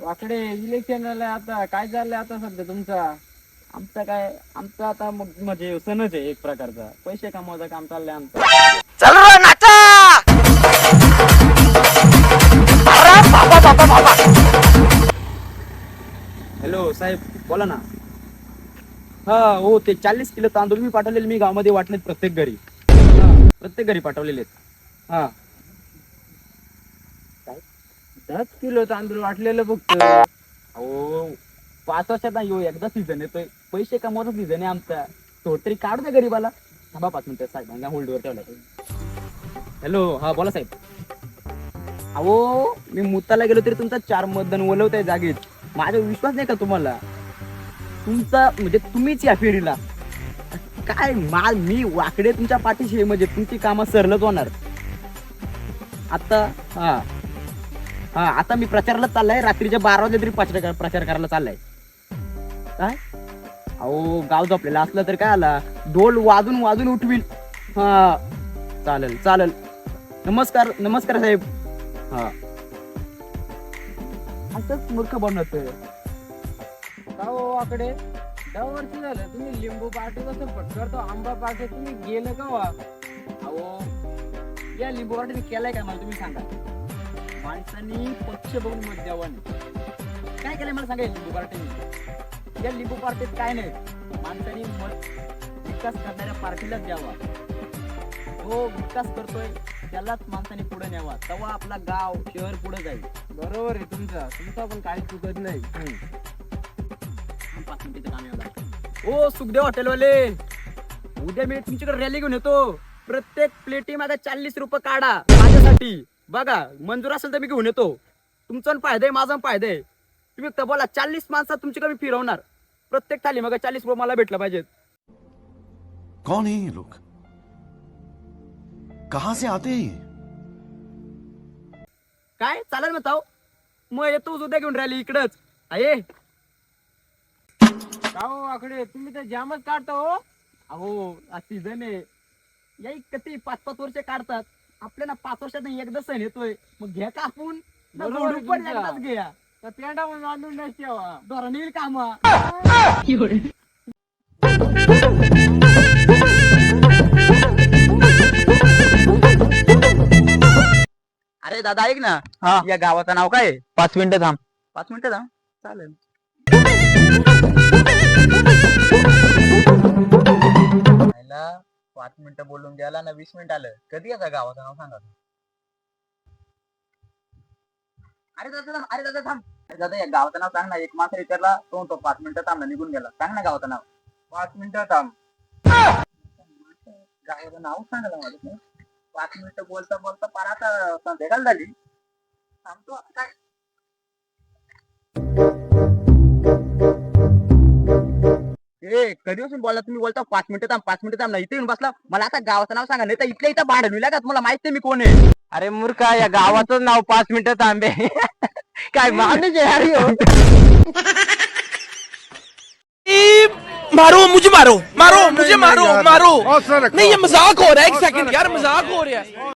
वाकडे इलेक्शन आता. काय चाललंय आता सध्या तुमचा? आमचं काय आमचं आता मग म्हणजे सणच आहे एक प्रकारचा. पैसे कमवायचं काम चाललंय आमचं. चल रे नाचा! अरे बाबा बाबा बाबा! हॅलो साहेब बोला ना. हा हो ते चाळीस किलो तांदूळ मी पाठवलेले मी गावामध्ये वाटलेत प्रत्येक घरी. हा, प्रत्येक घरी पाठवलेले आहेत. हा. दस किलो तांदूळ वाटलेलं बघतो अहो पाच वर्षात नाही हो एकदा सीझन येतोय पैसे कमवायचा सीझन आहे आमचा. थोड तरी काढू दे गरीबाला. थांबा पाच मिनिटं साहेब. होल्डवर ठेवला हॅलो हा बोला साहेब. अहो मी मुताला गेलो तरी तुमचा चार मतदान ओलवत आहे जागेत. माझा विश्वास नाही का तुम्हाला? तुमचा म्हणजे तुम्हीच या फेरीला. काय माल मी वाकडे तुमच्या पाठीशी आहे, म्हणजे तुमची कामं सरलच होणार. आता हा. हा आता मी प्रचारला चाललाय. रात्रीच्या बारा वाजले तरी प्रचार प्रचार करायला चाललाय. काय अहो गाव झोपलेला असलं तर काय आला ढोल वाजून वाजून उठवील हा. चालेल चालेल. नमस्कार नमस्कार साहेब. हा. असंच मूर्ख बनवत का हो दहा वर्ष झालं तुम्ही लिंबू पार्टी कसं पटकरतो आंबा पार्टी तुम्ही गेलं का वा अहो या लिंबू पार्टी केलाय का मला तुम्ही सांगा. माणसांनी पक्ष बघून मत द्यावं नाही. काय केलंय मला सांगा लिंबू पार्टीने या लिंबू पार्टीत काय नाही. माणसांनी मत विकास करणाऱ्या पार्टीलाच द्यावा. जो विकास करतोय त्यालाच माणसाने पुढे न्यावा. तेव्हा आपला गाव शहर पुढे जाईल. बरोबर आहे तुमचा. तुमचा पण काही चुकत नाही. पाच मिनिटाचं काम. ओ सुखदेव हॉटेलवाले. उद्या मी तुमच्याकडे रॅली घेऊन येतो. प्रत्येक प्लेटी मागे चाळीस रुपये काढा माझ्यासाठी. बघा मंजूर असेल तर मी घेऊन येतो. तुमचा पण फायदा आहे माझा फायदा. आहे तुम्ही तर बोला चाळीस माणसात तुमच्याकडे मी फिरवणार प्रत्येक थाली मग चाळीस रुपये मला भेटलं पाहिजेत. कौन है ये लोग? कहां से आते हैं ये? काय? चालेल मग ताऊ. मग येतोच उद्या घेऊन रॅली इकडंच. आहे का हो वाकडे तुम्ही तर जामच काढता हो. अहो हा सीझन आहे. याही कधी पाच पाच वर्ष काढतात. आपल्याला पाच वर्षात एकदा सण येतोय. मग घ्या का आपण बरोबर आहे पण तुमचं. एकदाच घ्या. तर पेंडा नाही ठेवा. कामा. अरे दादा ऐक ना. या गावाचं नाव काय? आहे? पाच मिनिटं थांब. पाच मिनिटं थांब. चालेल. पाच मिनिटं बोलून गेला ना वीस मिनिट आलं. कधी याचा गावाचं नाव सांगा अरे दादा थांब अरे दादा थांब. अरे दादा या गावाचं नाव सांग ना. एक मात्र विचारला तो म्हणतो पाच मिनिटं थांब निघून गेला. सांग ना गावाचं नाव. पाच मिनिटं थांब. गावाचं नाव सांगा मला पाच मिनिटं बोलता बोलता पार आता संध्याकाळ झाली. थांबतो आता. काय ए कधीपासून बोलला तुम्ही? बोलता पाच मिनिटं थांब पाच मिनिटं थांब ना. इथे येऊन बसला. मला आता गावाचं नाव सांगा नाही तर इथल्या इथं भांडण होईल का? तुम्हाला माहिती मी कोण आहे. अरे मूर्खा या गावाचं नाव पाच मिनिटं थांबे. काय माणूस आहे ह्यो. मारो मुझे मारो. मारो मुझे मारो मारो. नहीं ये मजाक हो रहा है एक सेकंड यार मजाक हो रहा है।